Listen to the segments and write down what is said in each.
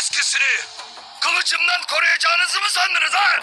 eskisini kılıcımdan koruyacağınızı mı sandınız ha?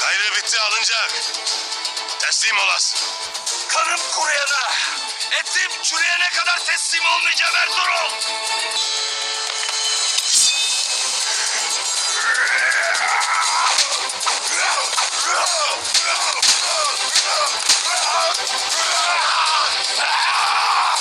Gayrı bitti alınacak. Teslim olasın. Kanım kuruyana, etim çürüyene kadar teslim olmayacağım Ertuğrul.